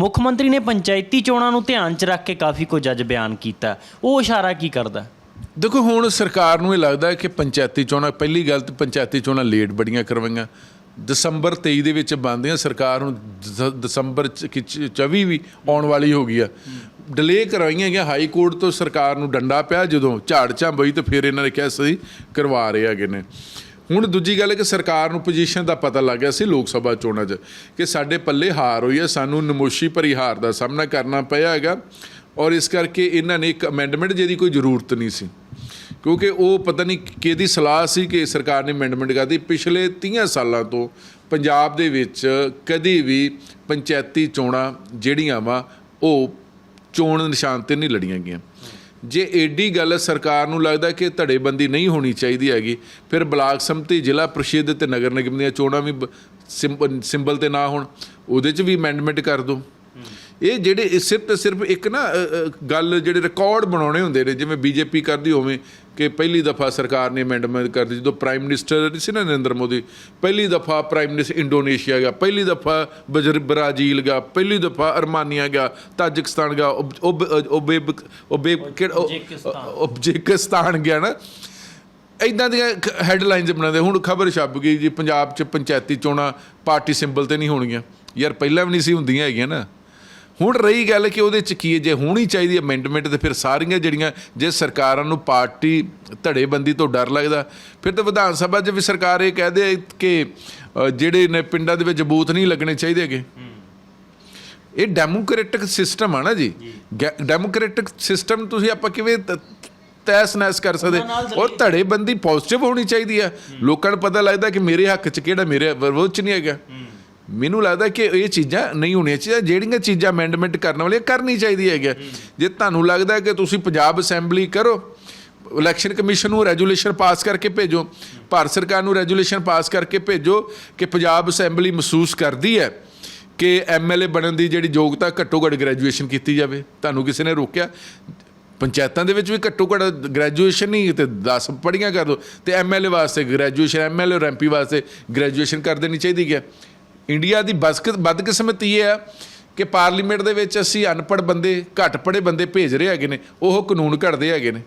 ਮੁੱਖ ਮੰਤਰੀ ਨੇ ਪੰਚਾਇਤੀ ਚੋਣਾਂ ਨੂੰ ਧਿਆਨ 'ਚ ਰੱਖ ਕੇ ਕਾਫੀ ਕੁਝ ਅੱਜ ਬਿਆਨ ਕੀਤਾ। ਉਹ ਇਸ਼ਾਰਾ ਕੀ ਕਰਦਾ? ਦੇਖੋ, ਹੁਣ ਸਰਕਾਰ ਨੂੰ ਇਹ ਲੱਗਦਾ ਹੈ ਕਿ ਪੰਚਾਇਤੀ ਚੋਣਾਂ, ਪਹਿਲੀ ਗੱਲ ਤਾਂ ਪੰਚਾਇਤੀ ਚੋਣਾਂ ਲੇਟ ਬੜੀਆਂ ਕਰਵਾਈਆਂ। ਦਸੰਬਰ 23 ਦੇ ਵਿੱਚ ਬੰਦੀਆਂ ਸਰਕਾਰ ਨੂੰ ਦਸ- ਦਸੰਬਰ ਚ- 24 ਵੀ ਆਉਣ ਵਾਲੀ ਹੋ ਗਈ ਆ। ਡਿਲੇ ਕਰਵਾਈਆਂ ਗਈਆਂ, ਹਾਈ ਕੋਰਟ ਤੋਂ ਸਰਕਾਰ ਨੂੰ ਡੰਡਾ ਪਿਆ, ਜਦੋਂ ਝਾੜ ਝਾਂ ਬਈ ਤੇ ਫਿਰ ਇਹਨਾਂ ਨੇ ਕਿਹਾ ਸੀ, ਕਰਵਾ ਰਹੇ ਹੈਗੇ ਨੇ। ਹੁਣ ਦੂਜੀ ਗੱਲ ਹੈ ਕਿ ਸਰਕਾਰ ਨੂੰ ਪੋਜੀਸ਼ਨ ਦਾ ਪਤਾ ਲੱਗ ਗਿਆ ਸੀ ਲੋਕ ਸਭਾ ਚੋਣਾਂ 'ਚ ਕਿ ਸਾਡੇ ਪੱਲੇ ਹਾਰ ਹੋਈ ਹੈ, ਸਾਨੂੰ ਨਮੋਸ਼ੀ ਭਰੀ ਹਾਰ ਦਾ ਸਾਹਮਣਾ ਕਰਨਾ ਪਿਆ ਹੈਗਾ ਔਰ ਇਸ ਕਰਕੇ ਇਹਨਾਂ ਨੇ ਇੱਕ ਅਮੈਂਡਮੈਂਟ ਜਿਹਦੀ ਕੋਈ ਜ਼ਰੂਰਤ ਨਹੀਂ ਸੀ। ਕਿਉਂਕਿ ਉਹ ਪਤਾ ਨਹੀਂ ਕਿਹਦੀ ਸਲਾਹ ਸੀ ਕਿ ਸਰਕਾਰ ਨੇ ਅਮੈਂਡਮੈਂਟ ਕਰਦੀ ਪਿਛਲੇ 30 ਸਾਲਾਂ ਤੋਂ ਪੰਜਾਬ ਦੇ ਵਿੱਚ ਕਦੀ ਵੀ ਪੰਚਾਇਤੀ ਚੋਣਾਂ ਜਿਹੜੀਆਂ ਵਾ, ਉਹ ਚੋਣ ਨਿਸ਼ਾਨ ਤੇ ਨਹੀਂ ਲੜੀਆਂ ਗਈਆਂ। ਜੇ ਏਡੀ ਗੱਲ ਸਰਕਾਰ ਨੂੰ ਲੱਗਦਾ ਕਿ ਧੜੇਬੰਦੀ ਨਹੀਂ ਹੋਣੀ ਚਾਹੀਦੀ ਹੈਗੀ ਫਿਰ ਬਲਾਕ ਸੰਮਤੀ ਜ਼ਿਲ੍ਹਾ ਪ੍ਰੀਸ਼ਦ ਤੇ ਨਗਰ ਨਿਗਮ ਦੀਆਂ ਚੋਣਾਂ ਵੀ ਸਿੰਬਲ ਤੇ ਨਾ ਹੋਣ ਉਹਦੇ 'ਚ ਵੀ ਅਮੈਂਡਮੈਂਟ ਕਰ ਦਿਓ ਇਹ ਜਿਹੜੇ ਸਿਰਫ ਸਿਰਫ ਇੱਕ ਨਾ ਗੱਲ ਜਿਹੜੇ ਰਿਕਾਰਡ ਬਣਾਉਣੇ ਹੁੰਦੇ ਨੇ ਜਿਵੇਂ ਬੀਜੇਪੀ ਕਰਦੀ ਹੋਵੇ ਕਿ ਪਹਿਲੀ ਦਫਾ ਸਰਕਾਰ ਨੇ ਅਮੈਂਡਮੈਂਟ ਕਰ ਦਿੱਤੀ ਜਦੋਂ ਪ੍ਰਾਈਮ ਮਿਨਿਸਟਰ ਸੀ ਨਾ ਨਰਿੰਦਰ ਮੋਦੀ ਪਹਿਲੀ ਦਫਾ ਪ੍ਰਾਈਮ ਮਿਨਿਸਟਰ ਇੰਡੋਨੇਸ਼ੀਆ ਗਿਆ ਪਹਿਲੀ ਦਫਾ ਬਜਰ ਬ੍ਰਾਜ਼ੀਲ ਗਿਆ ਪਹਿਲੀ ਦਫਾ ਅਰਮਾਨੀਆ ਗਿਆ ਤਾਜਿਕਸਤਾਨ ਗਿਆ ਉਬੇ ਉਬੇ ਉਬਜੇਕਿਸਤਾਨ ਗਿਆ ਨਾ। ਇਦਾਂ ਦੀਆਂ ਹੈਡਲਾਈਨਸ ਬਣਾਉਂਦੇ ਹੁਣ ਖਬਰ ਛਪ ਗਈ ਜੀ ਪੰਜਾਬ 'ਚ ਪੰਚਾਇਤੀ ਚੋਣਾਂ ਪਾਰਟੀ ਸਿੰਬਲ ਤੇ ਨਹੀਂ ਹੋਣਗੀਆਂ। ਯਾਰ ਪਹਿਲਾਂ ਵੀ ਨਹੀਂ ਸੀ ਹੁੰਦੀਆਂ ਹੈਗੀਆਂ ਨਾ। ਹੁਣ ਰਹੀ ਗੱਲ ਕਿ ਉਹਦੇ 'ਚ ਕੀ ਹੈ? ਜੇ ਹੋਣੀ ਚਾਹੀਦੀ ਅਮੈਂਡਮੈਂਟ ਤੇ ਫਿਰ ਸਾਰੀਆਂ ਜਿਹੜੀਆਂ ਜੇ ਸਰਕਾਰਾਂ ਨੂੰ ਪਾਰਟੀ ਧੜੇਬੰਦੀ ਤੋਂ ਡਰ ਲੱਗਦਾ ਫਿਰ ਤਾਂ ਵਿਧਾਨ ਸਭਾ 'ਚ ਵੀ ਸਰਕਾਰ ਇਹ ਕਹਦੇ ਕਿ ਅ, ਜਿਹੜੇ ਨੇ ਪਿੰਡਾਂ ਦੇ ਵਿੱਚ ਬੂਥ ਨਹੀਂ ਲੱਗਣੇ ਚਾਹੀਦੇ ਹੈਗੇ। ਇਹ ਡੈਮੋਕ੍ਰੈਟਿਕ ਸਿਸਟਮ ਆ ਨਾ ਜੀ। ਡੈਮੋਕ੍ਰੈਟਿਕ ਸਿਸਟਮ ਤੁਸੀਂ ਆਪਾਂ ਕਿਵੇਂ ਤੈਸ ਨੈਸ ਕਰ ਸਕਦੇ? ਔਰ ਧੜੇਬੰਦੀ ਪੋਜ਼ਿਟਿਵ ਹੋਣੀ ਚਾਹੀਦੀ ਆ। ਲੋਕਾਂ ਨੂੰ ਪਤਾ ਲੱਗਦਾ ਕਿ ਮੇਰੇ ਹੱਕ 'ਚ ਕਿਹੜਾ ਮੇਰੇ ਵਿਰੋਧ 'ਚ ਨਹੀਂ ਹੈਗਾ। ਮੈਨੂੰ ਲੱਗਦਾ ਕਿ ਇਹ ਚੀਜ਼ਾਂ ਨਹੀਂ ਹੋਣੀਆਂ ਚਾਹੀਦੀਆਂ, ਜਿਹੜੀਆਂ ਚੀਜ਼ਾਂ ਅਮੈਂਡਮੈਂਟ ਕਰਨ ਵਾਲੀਆਂ ਕਰਨੀ ਚਾਹੀਦੀ ਹੈਗੀ ਜੇ ਤੁਹਾਨੂੰ ਲੱਗਦਾ ਕਿ ਤੁਸੀਂ ਪੰਜਾਬ ਅਸੈਂਬਲੀ ਕਰੋ ਇਲੈਕਸ਼ਨ ਕਮਿਸ਼ਨ ਨੂੰ ਰੈਜੂਲੇਸ਼ਨ ਪਾਸ ਕਰਕੇ ਭੇਜੋ, ਭਾਰਤ ਸਰਕਾਰ ਨੂੰ ਰੈਜੂਲੇਸ਼ਨ ਪਾਸ ਕਰਕੇ ਭੇਜੋ ਕਿ ਪੰਜਾਬ ਅਸੈਂਬਲੀ ਮਹਿਸੂਸ ਕਰਦੀ ਹੈ ਕਿ ਐਮਐਲਏ ਬਣਨ ਦੀ ਜਿਹੜੀ ਯੋਗਤਾ ਘੱਟੋ ਘੱਟ ਗ੍ਰੈਜੂਏਸ਼ਨ ਕੀਤੀ ਜਾਵੇ। ਤੁਹਾਨੂੰ ਕਿਸੇ ਨੇ ਰੋਕਿਆ? ਪੰਚਾਇਤਾਂ ਦੇ ਵਿੱਚ ਵੀ ਘੱਟੋ ਘੱਟ ਗ੍ਰੈਜੂਏਸ਼ਨ ਨਹੀਂ ਤੇ 10 ਪੜ੍ਹੀਆਂ ਕਰ ਦੋ। ਤੇ ਐਮਐਲਏ ਵਾਸਤੇ ਗ੍ਰੈਜੂਏਸ਼ਨ ਐਮਐਲਏ ਔਰ ਐਮਪੀ ਵਾਸਤੇ ਗ੍ਰੈਜੂਏਸ਼ਨ ਕਰ ਦੇਣੀ ਚਾਹੀਦੀ ਹੈ। ਇੰਡੀਆ ਦੀ ਬਦਕਿਸਮਤੀ ਇਹ ਹੈ ਕਿ ਪਾਰਲੀਮੈਂਟ ਦੇ ਵਿੱਚ ਅਸੀਂ ਅਨਪੜ੍ਹ ਬੰਦੇ ਘੱਟ ਪੜ੍ਹੇ ਬੰਦੇ ਭੇਜ ਰਹੇ ਹੈਗੇ ਨੇ ਉਹ ਕਾਨੂੰਨ ਘੜਦੇ ਹੈਗੇ ਨੇ।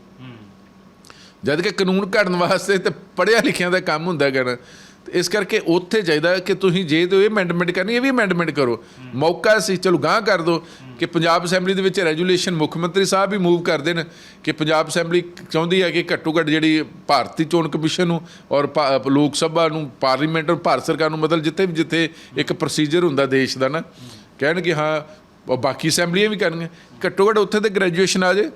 ਜਦ ਕਿ ਕਾਨੂੰਨ ਘੜਨ ਵਾਸਤੇ ਤੇ ਪੜ੍ਹਿਆ ਲਿਖਿਆ ਦਾ ਕੰਮ ਹੁੰਦਾ ਹੈਗਾ ਇਸ ਕਰਕੇ ਉੱਥੇ ਚਾਹੀਦਾ ਕਿ ਤੁਸੀਂ ਜੇ ਤੇ ਇਹ ਅਮੈਂਡਮੈਂਟ ਕਰਨੀ, ਇਹ ਵੀ ਅਮੈਂਡਮੈਂਟ ਕਰੋ। ਮੌਕਾ ਸੀ, ਚਲੋ ਗਾਂ ਕਰ ਦਿਓ ਕਿ ਪੰਜਾਬ ਅਸੈਂਬਲੀ ਦੇ ਵਿੱਚ ਰੈਜੂਲੇਸ਼ਨ ਮੁੱਖ ਮੰਤਰੀ ਸਾਹਿਬ ਵੀ ਮੂਵ ਕਰਦੇ ਨੇ ਕਿ ਪੰਜਾਬ ਅਸੈਂਬਲੀ ਚਾਹੁੰਦੀ ਹੈ ਕਿ ਘੱਟੋ ਘੱਟ ਜਿਹੜੀ ਭਾਰਤੀ ਚੋਣ ਕਮਿਸ਼ਨ ਨੂੰ ਔਰ ਲੋਕ ਸਭਾ ਨੂੰ ਪਾਰਲੀਮੈਂਟ ਔਰ ਭਾਰਤ ਸਰਕਾਰ ਨੂੰ ਮਤਲਬ ਜਿੱਥੇ ਵੀ ਜਿੱਥੇ ਇੱਕ ਪ੍ਰੋਸੀਜਰ ਹੁੰਦਾ ਦੇਸ਼ ਦਾ ਨਾ, ਕਹਿਣਗੇ ਹਾਂ, ਉਹ ਬਾਕੀ ਅਸੈਂਬਲੀਆਂ ਵੀ ਕਰਨਗੇ ਘੱਟੋ ਘੱਟ ਉੱਥੇ ਤੇ ਗ੍ਰੈਜੂਏਸ਼ਨ ਆ ਜੇ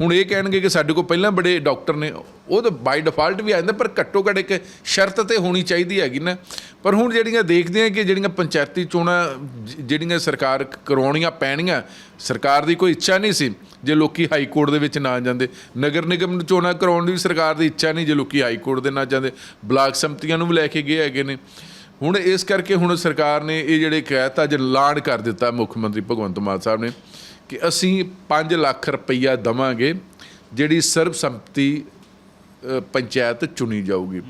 ਹੁਣ ਇਹ ਕਹਿਣਗੇ ਕਿ ਸਾਡੇ ਕੋਲ ਪਹਿਲਾਂ ਬੜੇ ਡਾਕਟਰ ਨੇ, ਉਹ ਤਾਂ ਬਾਈ ਡਿਫਾਲਟ ਵੀ ਆ ਜਾਂਦਾ, ਪਰ ਘੱਟੋ ਘੱਟ ਇੱਕ ਸ਼ਰਤ ਤੇ ਹੋਣੀ ਚਾਹੀਦੀ ਹੈਗੀ ਨਾ। ਪਰ ਹੁਣ ਜਿਹੜੀਆਂ ਦੇਖਦੇ ਆ ਕਿ ਜਿਹੜੀਆਂ ਪੰਚਾਇਤੀ ਚੋਣਾਂ ਜਿਹੜੀਆਂ ਸਰਕਾਰ ਕਰਵਾਉਣੀਆਂ ਪੈਣੀਆਂ, ਸਰਕਾਰ ਦੀ ਕੋਈ ਇੱਛਾ ਨਹੀਂ ਸੀ ਜੇ ਲੋਕੀ ਹਾਈ ਕੋਰਟ ਦੇ ਵਿੱਚ ਨਾ ਜਾਂਦੇ। ਨਗਰ ਨਿਗਮ ਨੂੰ ਚੋਣਾਂ ਕਰਾਉਣ ਦੀ ਵੀ ਸਰਕਾਰ ਦੀ ਇੱਛਾ ਨਹੀਂ ਜੇ ਲੋਕੀ ਹਾਈ ਕੋਰਟ ਦੇ ਨਾ ਜਾਂਦੇ। ਬਲਾਕ ਸੰਮਤੀਆਂ ਨੂੰ ਵੀ ਲੈ ਕੇ ਗਏ ਹੈਗੇ ਨੇ। ਹੁਣ ਇਸ ਕਰਕੇ ਹੁਣ ਸਰਕਾਰ ਨੇ ਇਹ ਜਿਹੜੇ ਕਹਿਤਾ, ਅੱਜ ਐਲਾਨ ਕਰ ਦਿੱਤਾ ਮੁੱਖ ਮੰਤਰੀ ਭਗਵੰਤ ਮਾਨ ਸਾਹਿਬ ਨੇ। ਕਿ ਅਸੀਂ 5 ਲੱਖ ਰੁਪਈਆ ਦਵਾਂਗੇ ਜਿਹੜੀ ਸਰਬਸੰਮਤੀ ਪੰਚਾਇਤ ਚੁਣੀ ਜਾਊਗੀ।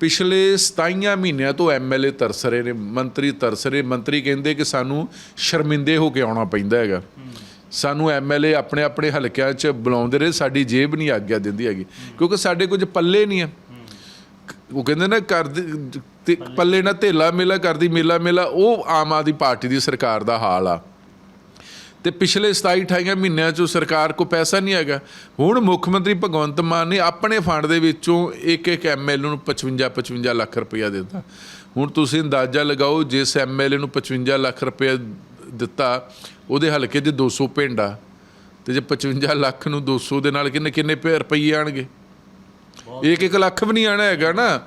ਪਿਛਲੇ 27 ਮਹੀਨਿਆਂ ਤੋਂ ਐਮਐਲਏ ਤਰਸ ਰਹੇ ਨੇ ਮੰਤਰੀ ਤਰਸ ਰਹੇ। ਮੰਤਰੀ ਕਹਿੰਦੇ ਕਿ ਸਾਨੂੰ ਸ਼ਰਮਿੰਦੇ ਹੋ ਕੇ ਆਉਣਾ ਪੈਂਦਾ ਹੈਗਾ। ਸਾਨੂੰ ਐਮਐਲਏ ਆਪਣੇ ਆਪਣੇ ਹਲਕਿਆਂ 'ਚ ਬੁਲਾਉਂਦੇ ਰਹੇ ਸਾਡੀ ਜੇਬ ਨਹੀਂ ਆਗਿਆ ਦਿੰਦੀ ਹੈਗੀ ਕਿਉਂਕਿ ਸਾਡੇ ਕੁਝ ਪੱਲੇ ਨਹੀਂ ਆ। ਉਹ ਕਹਿੰਦੇ ਨਾ ਕਰਦੀ ਤੇ ਪੱਲੇ ਨਾ ਧੇਲਾ ਮੇਲਾ ਕਰਦੀ ਮੇਲਾ ਮੇਲਾ ਉਹ ਆਮ ਆਦਮੀ ਪਾਰਟੀ ਦੀ ਸਰਕਾਰ ਦਾ ਹਾਲ ਆ। ਤੇ ਪਿਛਲੇ 27 28 ਮਹੀਨਿਆਂ ਚੋਂ ਸਰਕਾਰ ਕੋ ਪੈਸਾ ਨਹੀਂ ਹੈਗਾ। ਹੁਣ ਮੁੱਖ ਮੰਤਰੀ ਭਗਵੰਤ ਮਾਨ ਨੇ ਆਪਣੇ ਫੰਡ ਦੇ ਵਿੱਚੋਂ ਇੱਕ ਇੱਕ ਐਮਐਲਏ ਨੂੰ 55 55 ਲੱਖ ਰੁਪਇਆ ਦਿੱਤਾ। ਹੁਣ ਤੁਸੀਂ ਅੰਦਾਜ਼ਾ ਲਗਾਓ ਜਿਸ ਐਮਐਲਏ ਨੂੰ 55 ਲੱਖ ਰੁਪਇਆ ਦਿੱਤਾ ਉਹਦੇ ਹਲਕੇ 'ਚ 200 ਪਿੰਡ ਆ। ਤੇ ਜੇ 55 ਲੱਖ ਨੂੰ 200 ਦੇ ਨਾਲ ਕਿੰਨੇ ਕਿੰਨੇ ਪੈ- ਰੁਪਈਏ ਆਣਗੇ? ਇੱਕ ਇੱਕ ਲੱਖ ਵੀ ਨਹੀਂ ਆਣਾ ਹੈਗਾ ਨਾ।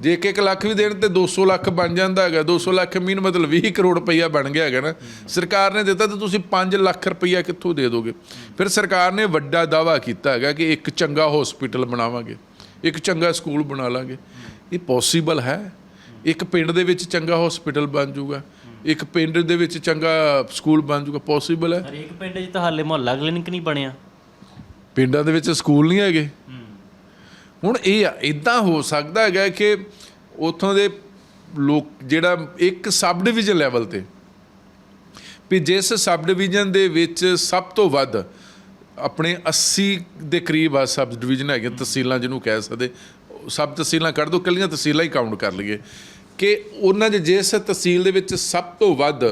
ਜੇ ਇੱਕ ਇੱਕ ਲੱਖ ਵੀ ਦੇਣ ਤੇ 200 ਲੱਖ ਬਣ ਜਾਂਦਾ ਹੈਗਾ 200 ਲੱਖ ਮੀਨ ਮਤਲਬ 20 ਕਰੋੜ ਰੁਪਈਆ ਬਣ ਗਿਆ ਹੈਗਾ ਨਾ। ਸਰਕਾਰ ਨੇ ਦਿੱਤਾ ਤੇ ਤੁਸੀਂ 5 ਲੱਖ ਰੁਪਈਆ ਕਿੱਥੋਂ ਦੇ ਦੋਗੇ? ਫਿਰ ਸਰਕਾਰ ਨੇ ਵੱਡਾ ਦਾਵਾ ਕੀਤਾ ਹੈਗਾ ਕਿ ਇੱਕ ਚੰਗਾ ਹਸਪੀਟਲ ਬਣਾਵਾਂਗੇ ਇੱਕ ਚੰਗਾ ਸਕੂਲ ਬਣਾ ਲਾਂਗੇ। ਇਹ ਪੋਸੀਬਲ ਹੈ? ਇੱਕ ਪਿੰਡ ਦੇ ਵਿੱਚ ਚੰਗਾ ਹਸਪੀਟਲ ਬਣ ਜਾਊਗਾ ਇੱਕ ਪਿੰਡ ਦੇ ਵਿੱਚ ਚੰਗਾ ਸਕੂਲ ਬਣ ਜਾਊਗਾ ਪੋਸੀਬਲ ਹੈ? ਹਰੇਕ ਪਿੰਡ 'ਚ ਤਾਂ ਹਾਲੇ ਮੁਹੱਲਾ ਕਲੀਨਿਕ ਨਹੀਂ ਬਣਿਆ। ਪਿੰਡਾਂ ਦੇ ਵਿੱਚ ਸਕੂਲ ਨਹੀਂ ਹੈਗੇ। ਹੁਣ ਇਹ ਇਦਾਂ ਹੋ ਸਕਦਾ ਹੈਗਾ ਕਿ ਉਥੋਂ ਦੇ ਲੋਕ, ਜਿਹੜਾ ਇੱਕ ਸਬ ਡਿਵੀਜ਼ਨ ਲੈਵਲ ਤੇ, ਵੀ ਜਿਸ ਸਬ ਡਿਵੀਜ਼ਨ ਦੇ ਵਿੱਚ ਸਭ ਤੋਂ ਵੱਧ ਆਪਣੇ 80 ਦੇ ਕਰੀਬ ਆ ਸਬ ਡਿਵੀਜ਼ਨ ਹੈਗੇ, ਤਹਿਸੀਲਾਂ ਜਿਹਨੂੰ ਕਹਿ ਸਕਦੇ ਸਬ ਤਹਿਸੀਲਾਂ ਕੱਢ ਦੋ ਕੱਲੀਆਂ ਤਹਿਸੀਲਾਂ ਹੀ ਕਾਊਂਟ ਕਰ ਲਈਏ, ਕਿ ਉਹਨਾਂ ਦੇ ਜਿਸ ਤਹਿਸੀਲ ਦੇ ਵਿੱਚ ਸਭ ਤੋਂ ਵੱਧ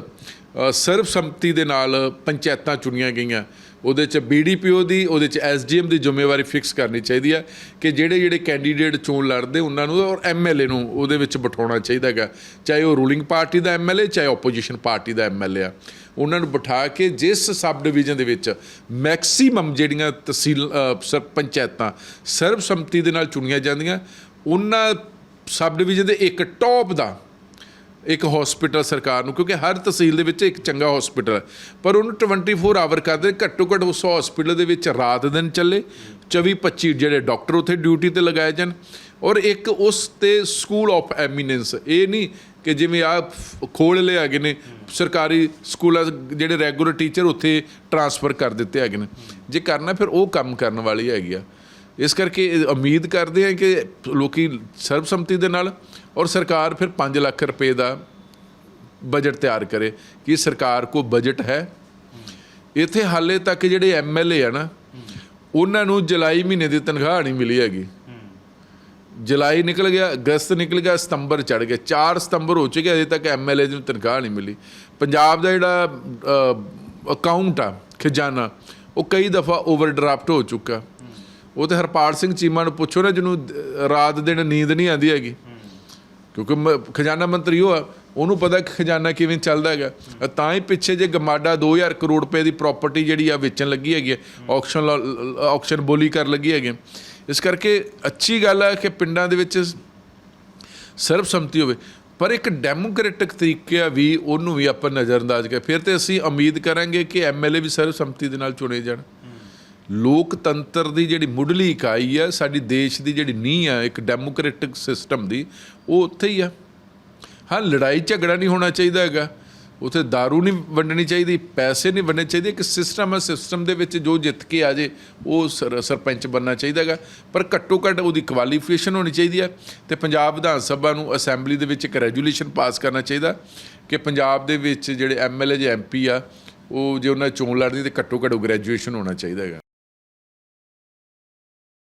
ਸਰਬਸੰਮਤੀ ਦੇ ਨਾਲ ਪੰਚਾਇਤਾਂ ਚੁਣੀਆਂ ਗਈਆਂ। ਉਹਦੇ ਚ ਬੀਡੀਪੀਓ ਦੀ, ਉਹਦੇ ਚ ਐਸਡੀਐਮ ਦੀ ਜ਼ਿੰਮੇਵਾਰੀ ਫਿਕਸ ਕਰਨੀ ਚਾਹੀਦੀ ਹੈ ਕਿ ਜਿਹੜੇ ਜਿਹੜੇ ਕੈਂਡੀਡੇਟ ਚੋਣ ਲੜਦੇ, ਉਹਨਾਂ ਨੂੰ ਔਰ ਐਮਐਲਏ ਨੂੰ ਉਹਦੇ ਵਿੱਚ ਬਿਠਾਉਣਾ ਚਾਹੀਦਾ ਹੈਗਾ। ਚਾਹੇ ਉਹ ਰੂਲਿੰਗ ਪਾਰਟੀ ਦਾ ਐਮਐਲਏ ਚਾਹੇ ਆਪੋਜੀਸ਼ਨ ਪਾਰਟੀ ਦਾ ਐਮਐਲਏ ਆ। ਉਹਨਾਂ ਨੂੰ ਬਿਠਾ ਕੇ ਜਿਸ ਸਬ ਡਿਵੀਜ਼ਨ ਦੇ ਵਿੱਚ ਮੈਕਸਿਮਮ ਜਿਹੜੀਆਂ ਤਹਿਸੀਲ ਸਰ, ਪੰਚਾਇਤਾਂ ਸਰਬਸੰਮਤੀ ਦੇ ਨਾਲ ਚੁਣੀਆਂ ਜਾਂਦੀਆਂ, ਉਹਨਾਂ ਸਬ ਡਿਵੀਜ਼ਨ ਦੇ ਇੱਕ ਟੌਪ ਦਾ ਇੱਕ ਹਸਪੀਟਲ ਸਰਕਾਰ ਨੂੰ, ਕਿਉਂਕਿ ਹਰ ਤਹਿਸੀਲ ਦੇ ਵਿੱਚ ਇੱਕ ਚੰਗਾ ਹਸਪੀਟਲ ਹੈ। ਪਰ ਉਹਨੂੰ 24 ਆਵਰ ਕਰਦੇ ਘੱਟੋ ਘੱਟ ਉਸ ਹਸਪੀਟਲ ਦੇ ਵਿੱਚ ਰਾਤ ਦਿਨ ਚੱਲੇ 24 25 ਜਿਹੜੇ ਡਾਕਟਰ ਉੱਥੇ ਡਿਊਟੀ ਤੇ ਲਗਾਏ ਜਾਣ। ਔਰ ਇੱਕ ਉਸ ਤੇ ਸਕੂਲ ਆਫ ਐਮੀਨੈਂਸ ਇਹ ਨਹੀਂ ਕਿ ਜਿਵੇਂ ਆ ਖੋਲ ਲਏ ਹੈਗੇ ਨੇ, ਸਰਕਾਰੀ ਸਕੂਲਾਂ ਜਿਹੜੇ ਰੈਗੂਲਰ ਟੀਚਰ ਉੱਥੇ ਟਰਾਂਸਫਰ ਕਰ ਦਿੱਤੇ ਹੈਗੇ ਨੇ। ਜੇ ਕਰਨਾ ਫਿਰ ਉਹ ਕੰਮ ਕਰਨ ਵਾਲੀ ਹੈਗੀ ਆ। ਇਸ ਕਰਕੇ ਉਮੀਦ ਕਰਦੇ ਹਾਂ ਕਿ ਲੋਕੀ ਸਰਬਸੰਮਤੀ ਦੇ ਨਾਲ ਔਰ ਸਰਕਾਰ ਫਿਰ 5 ਲੱਖ ਰੁਪਏ ਦਾ ਬਜਟ ਤਿਆਰ ਕਰੇ ਕਿ ਸਰਕਾਰ ਕੋ ਬਜਟ ਹੈ। ਇੱਥੇ ਹਾਲੇ ਤੱਕ ਜਿਹੜੇ ਐਮਐਲਏ ਆ ਨਾ, ਉਹਨਾਂ ਨੂੰ ਜੁਲਾਈ ਮਹੀਨੇ ਦੀ ਤਨਖਾਹ ਨਹੀਂ ਮਿਲੀ ਹੈਗੀ। ਜੁਲਾਈ ਨਿਕਲ ਗਿਆ, ਅਗਸਤ ਨਿਕਲ ਗਿਆ, ਸਤੰਬਰ ਚੜ ਗਿਆ। 4 ਸਤੰਬਰ ਹੋ ਚੁੱਕਿਆ ਅਜੇ ਤੱਕ ਐਮਐਲਏ ਨੂੰ ਤਨਖਾਹ ਨਹੀਂ ਮਿਲੀ। ਪੰਜਾਬ ਦਾ ਜਿਹੜਾ ਅਕਾਊਂਟ ਆ, ਖਜ਼ਾਨਾ, ਉਹ ਕਈ ਦਫਾ ਓਵਰਡਰਾਫਟ ਹੋ ਚੁੱਕਾ। ਉਹ ਤੇ ਹਰਪਾਲ ਸਿੰਘ ਚੀਮਾ ਨੂੰ ਪੁੱਛੋ ਨਾ, ਜਿਹਨੂੰ ਰਾਤ ਦਿਨ ਨੀਂਦ ਨਹੀਂ ਆਉਂਦੀ ਹੈਗੀ। ਕਿਉਂਕਿ ਮ- ਖਜ਼ਾਨਾ ਮੰਤਰੀ ਉਹ ਆ, ਉਹਨੂੰ ਪਤਾ ਕਿ ਖਜ਼ਾਨਾ ਕਿਵੇਂ ਚੱਲਦਾ ਹੈਗਾ। ਤਾਂ ਹੀ ਪਿੱਛੇ ਜੇ ਗਮਾਡਾ 2000 ਕਰੋੜ ਰੁਪਏ ਦੀ ਪ੍ਰਾਪਰਟੀ ਜਿਹੜੀ ਆ ਵੇਚਣ ਲੱਗੀ ਹੈਗੀ ਆਕਸ਼ਨ ਆਕਸ਼ਨ ਬੋਲੀ ਕਰ ਲੱਗੀ ਹੈਗੀ ਇਸ ਕਰਕੇ ਅੱਛੀ ਗੱਲ ਹੈ ਕਿ ਪਿੰਡਾਂ ਦੇ ਵਿੱਚ ਸਰਬਸੰਮਤੀ ਹੋਵੇ। ਪਰ ਇੱਕ ਡੈਮੋਕ੍ਰੈਟਿਕ ਤਰੀਕੇ ਆ ਵੀ ਉਹਨੂੰ ਵੀ ਆਪਾਂ ਨਜ਼ਰਅੰਦਾਜ਼ ਕਰ ਫਿਰ ਤੇ ਅਸੀਂ ਉਮੀਦ ਕਰਾਂਗੇ ਕਿ ਐਮਐਲਏ ਵੀ ਸਰਬਸੰਮਤੀ ਦੇ ਨਾਲ ਚੁਣੇ ਜਾਣ। ਲੋਕਤੰਤਰ ਦੀ ਜਿਹੜੀ ਮੁੱਢਲੀ ਇਕਾਈ ਆ, ਸਾਡੀ ਦੇਸ਼ ਦੀ ਜਿਹੜੀ ਨੀਂਹ ਆ, ਇੱਕ ਡੈਮੋਕ੍ਰੈਟਿਕ ਸਿਸਟਮ ਦੀ, ਉਹ ਉੱਥੇ ਹੀ ਆ। ਹਾਂ, ਲੜਾਈ ਝਗੜਾ ਨਹੀਂ ਹੋਣਾ ਚਾਹੀਦਾ ਹੈਗਾ। ਉਥੇ दारू ਨਹੀਂ ਵੰਡਣੀ ਚਾਹੀਦੀ, ਪੈਸੇ ਨਹੀਂ ਵੰਡਣੇ ਚਾਹੀਦੇ। ਇੱਕ ਸਿਸਟਮ ਹੈ ਸਿਸਟਮ ਦੇ ਵਿੱਚ ਜੋ ਜਿੱਤ ਕੇ ਆ ਜੇ, ਉਹ ਸਰਪੰਚ ਬਣਨਾ ਚਾਹੀਦਾ ਹੈਗਾ। ਪਰ ਘੱਟੋ ਘੱਟ ਉਹਦੀ ਕੁਆਲੀਫਿਕੇਸ਼ਨ ਹੋਣੀ ਚਾਹੀਦੀ ਹੈ ਤੇ ਪੰਜਾਬ ਵਿਧਾਨ ਸਭਾ ਨੂੰ ਅਸੈਂਬਲੀ ਦੇ ਵਿੱਚ ਇੱਕ ਰੈਜੂਲੇਸ਼ਨ ਪਾਸ ਕਰਨਾ ਚਾਹੀਦਾ ਕਿ ਪੰਜਾਬ ਦੇ ਵਿੱਚ ਜਿਹੜੇ ਐਮਐਲਏ ਜਾਂ ਐਮਪੀ ਆ, ਉਹ ਜੇ ਉਹਨਾਂ ਚੋਣ ਲੜਦੀ ਤੇ ਘੱਟੋ ਘੱਟ ਗ੍ਰੈਜੂਏਸ਼ਨ ਹੋਣਾ ਚਾਹੀਦਾ ਹੈਗਾ।